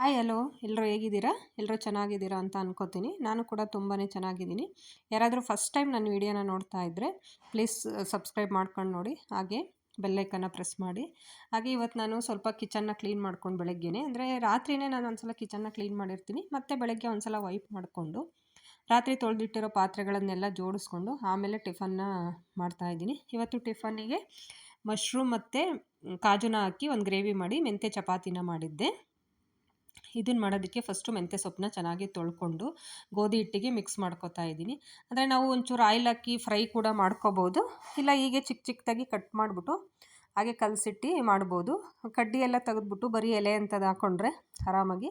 Hi hello ಎಲ್ಲರೂ ಹೇಗಿದ್ದೀರಾ? ಎಲ್ಲರೂ ಚೆನ್ನಾಗಿದ್ದೀರಾ ಅಂತ ಅನ್ಕೋತೀನಿ. ನಾನು ಕೂಡ ತುಂಬಾ ಚೆನ್ನಾಗಿದ್ದೀನಿ. ಯಾರಾದರೂ ಫಸ್ಟ್ ಟೈಮ್ ನನ್ನ ವೀಡಿಯೋನ ನೋಡ್ತಾ ಇದ್ದರೆ ಪ್ಲೀಸ್ ಸಬ್ಸ್ಕ್ರೈಬ್ ಮಾಡ್ಕೊಂಡು ನೋಡಿ. ಹಾಗೆ ಬೆಲ್ಲೈಕನ್ನ ಪ್ರೆಸ್ ಮಾಡಿ. ಹಾಗೆ ಇವತ್ತು ನಾನು ಸ್ವಲ್ಪ ಕಿಚನ್ನ ಕ್ಲೀನ್ ಮಾಡ್ಕೊಂಡು ಬೆಳಗ್ಗೆನೇ. ಅಂದರೆ ರಾತ್ರಿಯೇ ನಾನು ಒಂದು ಸಲ ಕಿಚನ್ನ ಕ್ಲೀನ್ ಮಾಡಿರ್ತೀನಿ. ಮತ್ತು ಬೆಳಗ್ಗೆ ಒಂದು ಸಲ ವೈಪ್ ಮಾಡಿಕೊಂಡು, ರಾತ್ರಿ ತೊಳೆದಿಟ್ಟಿರೋ ಪಾತ್ರೆಗಳನ್ನೆಲ್ಲ ಜೋಡಿಸ್ಕೊಂಡು ಆಮೇಲೆ ಟಿಫನ್ನ ಮಾಡ್ತಾಯಿದ್ದೀನಿ ಇವತ್ತು ಟಿಫನ್ನಿಗೆ ಮಶ್ರೂಮ್ ಮತ್ತು, ಕಾಜುನ ಹಾಕಿ ಒಂದು ಗ್ರೇವಿ ಮಾಡಿ, ಮೆಂತ್ಯ ಚಪಾತಿನ ಮಾಡಿದ್ದೆ. ಇದನ್ನು ಮಾಡೋದಕ್ಕೆ ಫಸ್ಟು ಮೆಂತ್ಯ ಸೊಪ್ಪನ್ನ ಚೆನ್ನಾಗಿ ತೊಳ್ಕೊಂಡು ಗೋಧಿ ಹಿಟ್ಟಿಗೆ ಮಿಕ್ಸ್ ಮಾಡ್ಕೊತಾ ಇದ್ದೀನಿ. ಅಂದರೆ ನಾವು ಒಂಚೂರು ಆಯಿಲ್ ಹಾಕಿ ಫ್ರೈ ಕೂಡ ಮಾಡ್ಕೋಬೋದು. ಇಲ್ಲ ಹೀಗೆ ಚಿಕ್ಕ ಚಿಕ್ಕದಾಗಿ ಕಟ್ ಮಾಡಿಬಿಟ್ಟು ಹಾಗೆ ಕಲಸಿಟ್ಟು ಮಾಡ್ಬೋದು. ಕಡ್ಡಿ ಎಲ್ಲ ತೆಗೆದ್ಬಿಟ್ಟು ಬರೀ ಎಲೆ ಅಂತದ್ದು ಹಾಕ್ಕೊಂಡ್ರೆ ಆರಾಮಾಗಿ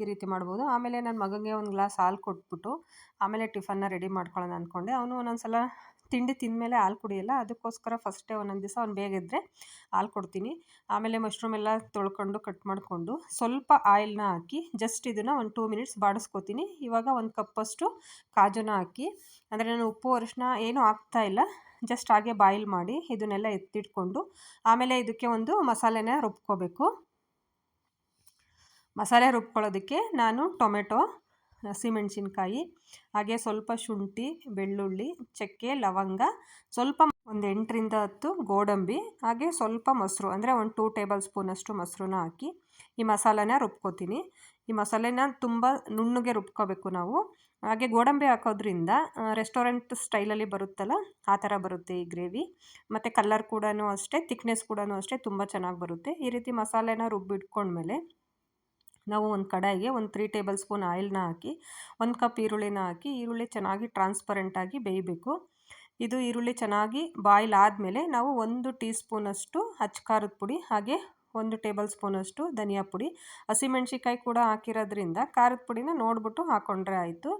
ಈ ರೀತಿ ಮಾಡ್ಬೋದು. ಆಮೇಲೆ ನನ್ನ ಮಗನಿಗೆ ಒಂದು ಗ್ಲಾಸ್ ಹಾಲು ಕೊಟ್ಬಿಟ್ಟು ಆಮೇಲೆ ಟಿಫನ್ನ ರೆಡಿ ಮಾಡ್ಕೊಳ್ಳೋಣ ಅಂದ್ಕೊಂಡೆ. ಅವನು ಒಂದೊಂದು ಸಲ ತಿಂಡಿ ತಿಂದಮೇಲೆ ಹಾಲು ಕುಡಿಯಲ್ಲ, ಅದಕ್ಕೋಸ್ಕರ ಫಸ್ಟೇ ಒಂದೊಂದು ದಿವಸ ಅವ್ನು ಬೇಗ ಇದ್ದರೆ ಹಾಲು ಕೊಡ್ತೀನಿ. ಆಮೇಲೆ ಮಶ್ರೂಮ್ ಎಲ್ಲ ತೊಳ್ಕೊಂಡು ಕಟ್ ಮಾಡಿಕೊಂಡು ಸ್ವಲ್ಪ ಆಯಿಲ್ನ ಹಾಕಿ ಜಸ್ಟ್ ಇದನ್ನು ಒಂದು ಟೂ ಮಿನಿಟ್ಸ್ ಬಾಡಿಸ್ಕೊತೀನಿ. ಇವಾಗ ಒಂದು ಕಪ್ಪಷ್ಟು ಕಾಜುನ ಹಾಕಿ, ಅಂದರೆ ನಾನು ಉಪ್ಪು ಅರಿಶಿನ ಏನೂ ಇಲ್ಲ. ಜಸ್ಟ್ ಹಾಗೆ ಬಾಯಿಲ್ ಮಾಡಿ ಇದನ್ನೆಲ್ಲ ಎತ್ತಿಟ್ಕೊಂಡು ಆಮೇಲೆ ಇದಕ್ಕೆ ಒಂದು ಮಸಾಲೆನ ರುಬ್ಕೋಬೇಕು. ಮಸಾಲೆ ರುಬ್ಕೊಳ್ಳೋದಕ್ಕೆ ನಾನು ಟೊಮೆಟೊ, ಹಸಿಮೆಣಸಿನ್ಕಾಯಿ, ಹಾಗೆ ಸ್ವಲ್ಪ ಶುಂಠಿ, ಬೆಳ್ಳುಳ್ಳಿ, ಚಕ್ಕೆ, ಲವಂಗ, ಸ್ವಲ್ಪ ಒಂದು ಎಂಟರಿಂದ ಹತ್ತು ಗೋಡಂಬಿ, ಹಾಗೆ ಸ್ವಲ್ಪ ಮೊಸರು, ಅಂದರೆ ಒಂದು ಟೂ ಟೇಬಲ್ ಸ್ಪೂನಷ್ಟು ಮೊಸರನ್ನ ಹಾಕಿ ಈ ಮಸಾಲೆನ ರುಬ್ಕೋತೀನಿ. ಈ ಮಸಾಲೆನ ತುಂಬ ನುಣ್ಣಗೆ ರುಬ್ಕೋಬೇಕು ನಾವು. ಹಾಗೆ ಗೋಡಂಬಿ ಹಾಕೋದ್ರಿಂದ ರೆಸ್ಟೋರೆಂಟ್ ಸ್ಟೈಲಲ್ಲಿ ಬರುತ್ತಲ್ಲ, ಆ ಥರ ಬರುತ್ತೆ ಈ ಗ್ರೇವಿ ಮತ್ತು ಕಲ್ಲರ್ ಕೂಡ ಅಷ್ಟೇ ತಿಕ್ನೆಸ್ ಕೂಡ ಅಷ್ಟೇ ತುಂಬ ಚೆನ್ನಾಗಿ ಬರುತ್ತೆ. ಈ ರೀತಿ ಮಸಾಲೆನ ರುಬ್ಬಿಟ್ಕೊಂಡ್ಮೇಲೆ, ನಾವು ಒಂದು ಕಡಾಯಿಗೆ ಒಂದು ತ್ರೀ ಟೇಬಲ್ ಸ್ಪೂನ್ ಆಯಿಲ್ನ ಹಾಕಿ, ಒಂದು ಕಪ್ ಈರುಳ್ಳಿನ ಹಾಕಿ, ಈರುಳ್ಳಿ ಚೆನ್ನಾಗಿ ಟ್ರಾನ್ಸ್ಪರೆಂಟಾಗಿ ಬೇಯಬೇಕು. ಇದು ಈರುಳ್ಳಿ ಚೆನ್ನಾಗಿ ಬಾಯ್ಲ್ ಆದಮೇಲೆ ನಾವು ಒಂದು ಟೀ ಸ್ಪೂನಷ್ಟು ಅಚ್ಚ ಖಾರದ ಪುಡಿ ಹಾಗೆ ಒಂದು ಟೇಬಲ್ ಸ್ಪೂನಷ್ಟು ಧನಿಯಾ ಪುಡಿ. ಹಸಿಮೆಣ್ಸಿಕಾಯಿ ಕೂಡ ಹಾಕಿರೋದ್ರಿಂದ ಖಾರದ ಪುಡಿನ ನೋಡಿಬಿಟ್ಟು ಹಾಕ್ಕೊಂಡ್ರೆ ಆಯಿತು.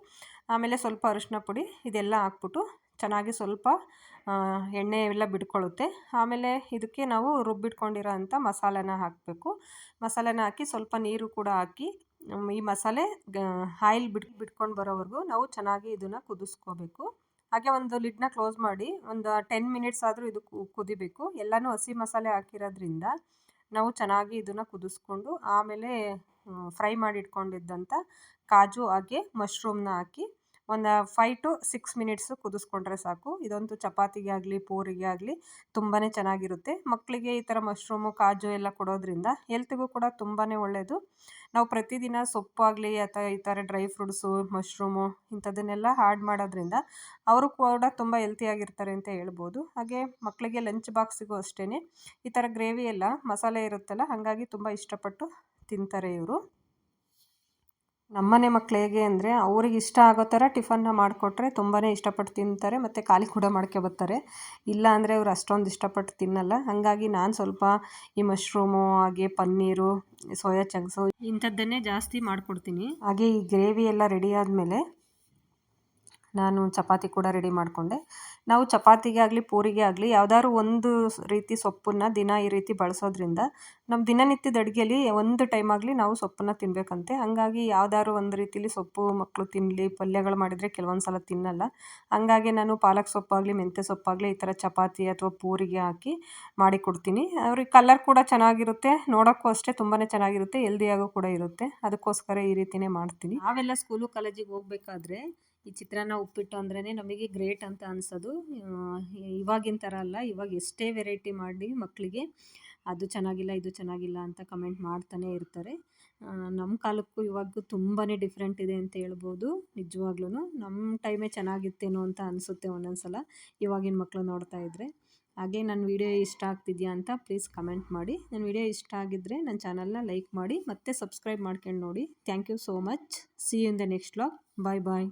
ಆಮೇಲೆ ಸ್ವಲ್ಪ ಅರಿಶಿನ ಪುಡಿ, ಇದೆಲ್ಲ ಹಾಕ್ಬಿಟ್ಟು ಚೆನ್ನಾಗಿ ಸ್ವಲ್ಪ ಎಣ್ಣೆ ಎಲ್ಲ ಬಿಟ್ಕೊಳ್ಳುತ್ತೆ. ಆಮೇಲೆ ಇದಕ್ಕೆ ನಾವು ರುಬ್ಬಿಟ್ಕೊಂಡಿರೋ ಅಂಥ ಮಸಾಲೆನ ಹಾಕಬೇಕು. ಮಸಾಲೆನ ಹಾಕಿ ಸ್ವಲ್ಪ ನೀರು ಕೂಡ ಹಾಕಿ ಈ ಮಸಾಲೆ ಆಯಿಲ್ ಬಿಡ್ ಬಿಟ್ಕೊಂಡು ಬರೋವರೆಗೂ ನಾವು ಚೆನ್ನಾಗಿ ಇದನ್ನು ಕುದಿಸ್ಕೋಬೇಕು. ಹಾಗೆ ಒಂದು ಲಿಡ್ನ ಕ್ಲೋಸ್ ಮಾಡಿ ಒಂದು ಟೆನ್ ಮಿನಿಟ್ಸ್ ಆದರೂ ಇದು ಕುದಿಬೇಕು. ಎಲ್ಲನೂ ಹಸಿ ಮಸಾಲೆ ಹಾಕಿರೋದ್ರಿಂದ ನಾವು ಚೆನ್ನಾಗಿ ಇದನ್ನು ಕುದಿಸ್ಕೊಂಡು ಆಮೇಲೆ ಫ್ರೈ ಮಾಡಿ ಇಟ್ಕೊಂಡಿದ್ದಂಥ ಕಾಜು ಹಾಗೆ ಮಶ್ರೂಮ್ನ ಹಾಕಿ ಒಂದು ಫೈವ್ ಟು ಸಿಕ್ಸ್ ಮಿನಿಟ್ಸು ಕುದಿಸ್ಕೊಂಡ್ರೆ ಸಾಕು. ಇದಂತೂ ಚಪಾತಿಗೆ ಆಗಲಿ ಪೂರಿಗೆ ಆಗಲಿ ತುಂಬಾ ಚೆನ್ನಾಗಿರುತ್ತೆ. ಮಕ್ಕಳಿಗೆ ಈ ಥರ ಮಶ್ರೂಮು ಕಾಜು ಎಲ್ಲ ಕೊಡೋದ್ರಿಂದ ಹೆಲ್ತ್ಗೂ ಕೂಡ ತುಂಬಾ ಒಳ್ಳೆಯದು ನಾವು ಪ್ರತಿದಿನ ಸೊಪ್ಪಾಗಲಿ ಅಥವಾ ಈ ಥರ ಡ್ರೈ ಫ್ರೂಟ್ಸು ಮಶ್ರೂಮು ಇಂಥದ್ದನ್ನೆಲ್ಲ ಆ್ಯಡ್ ಮಾಡೋದ್ರಿಂದ ಅವರು ಕೂಡ ತುಂಬ ಹೆಲ್ತಿಯಾಗಿರ್ತಾರೆ ಅಂತ ಹೇಳ್ಬೋದು. ಹಾಗೆ ಮಕ್ಕಳಿಗೆ ಲಂಚ್ ಬಾಕ್ಸಿಗೂ ಅಷ್ಟೇ ಈ ಥರ ಗ್ರೇವಿ ಎಲ್ಲ ಮಸಾಲೆ ಇರುತ್ತಲ್ಲ, ಹಾಗಾಗಿ ತುಂಬ ಇಷ್ಟಪಟ್ಟು ತಿಂತಾರೆ ಇವರು. ನಮ್ಮನೆ ಮಕ್ಳು ಹೇಗೆ ಅಂದರೆ ಅವ್ರಿಗೆ ಇಷ್ಟ ಆಗೋ ಥರ ಟಿಫನ್ನ ಮಾಡಿಕೊಟ್ರೆ ತುಂಬಾ ಇಷ್ಟಪಟ್ಟು ತಿಂತಾರೆ ಮತ್ತು ಖಾಲಿ ಕೂಡ ಮಾಡ್ಕೊಬರ್ತಾರೆ ಇಲ್ಲ ಅಂದರೆ ಅವ್ರು ಅಷ್ಟೊಂದು ಇಷ್ಟಪಟ್ಟು ತಿನ್ನಲ್ಲ. ಹಾಗಾಗಿ ನಾನು ಸ್ವಲ್ಪ ಈ ಮಶ್ರೂಮು ಹಾಗೆ ಪನ್ನೀರು, ಸೋಯಾ ಚಂಕ್ಸು ಇಂಥದ್ದನ್ನೇ ಜಾಸ್ತಿ ಮಾಡಿಕೊಡ್ತೀನಿ. ಹಾಗೆ ಈ ಗ್ರೇವಿ ಎಲ್ಲ ರೆಡಿ ಆದಮೇಲೆ ನಾನು ಚಪಾತಿ ಕೂಡ ರೆಡಿ ಮಾಡಿಕೊಂಡೆ. ನಾವು ಚಪಾತಿಗೆ ಆಗಲಿ ಪೂರಿಗೆ ಆಗಲಿ ಯಾವ್ದಾದ್ರು ಒಂದು ರೀತಿ ಸೊಪ್ಪನ್ನು ದಿನ ಈ ರೀತಿ ಬಳಸೋದ್ರಿಂದ ನಮ್ಮ ದಿನನಿತ್ಯದ ಅಡುಗೆಯಲ್ಲಿ ಒಂದು ಟೈಮ್ ಆಗಲಿ ನಾವು ಸೊಪ್ಪನ್ನು ತಿನ್ನಬೇಕಂತೆ ಹಾಗಾಗಿ ಯಾವ್ದಾದ್ರು ಒಂದು ರೀತಿಲಿ ಸೊಪ್ಪು ಮಕ್ಕಳು ತಿನ್ನಲಿ ಪಲ್ಯಗಳು ಮಾಡಿದರೆ ಕೆಲವೊಂದು ಸಲ ತಿನ್ನಲ್ಲ. ಹಾಗಾಗಿ ನಾನು ಪಾಲಕ್ ಸೊಪ್ಪಾಗಲಿ, ಮೆಂತ್ಯ ಸೊಪ್ಪಾಗಲಿ ಈ ಥರ ಚಪಾತಿ ಅಥವಾ ಪೂರಿಗೆ ಹಾಕಿ ಮಾಡಿ ಕೊಡ್ತೀನಿ ಅವ್ರಿಗೆ ಕಲರ್ ಕೂಡ ಚೆನ್ನಾಗಿರುತ್ತೆ, ನೋಡೋಕ್ಕೂ ಅಷ್ಟೇ ತುಂಬಾ ಚೆನ್ನಾಗಿರುತ್ತೆ ಹೆಲ್ದಿಯಾಗೂ ಕೂಡ ಇರುತ್ತೆ. ಅದಕ್ಕೋಸ್ಕರ ಈ ರೀತಿಯೇ ಮಾಡ್ತೀನಿ. ನಾವೆಲ್ಲ ಸ್ಕೂಲು ಕಾಲೇಜಿಗೆ ಹೋಗ್ಬೇಕಾದ್ರೆ ಈ ಚಿತ್ರಾನ್ನ ಉಪ್ಪಿಟ್ಟು ಅಂದ್ರೇ ನಮಗೆ ಗ್ರೇಟ್ ಅಂತ ಅನ್ಸೋದು. ಇವಾಗಿನ ಥರ ಅಲ್ಲ, ಇವಾಗ ಎಷ್ಟೇ ವೆರೈಟಿ ಮಾಡಿ ಮಕ್ಕಳಿಗೆ ಅದು ಚೆನ್ನಾಗಿಲ್ಲ, ಇದು ಚೆನ್ನಾಗಿಲ್ಲ ಅಂತ ಕಮೆಂಟ್ ಮಾಡ್ತಾನೆ ಇರ್ತಾರೆ. ನಮ್ಮ ಕಾಲಕ್ಕೂ ಇವಾಗೂ ತುಂಬಾ ಡಿಫ್ರೆಂಟ್ ಇದೆ ಅಂತ ಹೇಳ್ಬೋದು ನಿಜವಾಗ್ಲೂ ನಮ್ಮ ಟೈಮೇ ಚೆನ್ನಾಗಿತ್ತೇನೋ ಅಂತ ಅನಿಸುತ್ತೆ ಒಂದೊಂದು ಸಲ ಇವಾಗಿನ ಮಕ್ಕಳು ನೋಡ್ತಾ ಇದ್ದರೆ ಹಾಗೆ ನನ್ನ ವಿಡಿಯೋ ಇಷ್ಟ ಆಗ್ತಿದೆಯಾ ಅಂತ ಪ್ಲೀಸ್ ಕಮೆಂಟ್ ಮಾಡಿ. ನನ್ನ ವಿಡಿಯೋ ಇಷ್ಟ ಆಗಿದ್ದರೆ ನನ್ನ ಚಾನಲ್ನ ಲೈಕ್ ಮಾಡಿ, ಮತ್ತೆ ಸಬ್ಸ್ಕ್ರೈಬ್ ಮಾಡ್ಕೊಂಡು ನೋಡಿ. Thank you so much see in the next vlog bye bye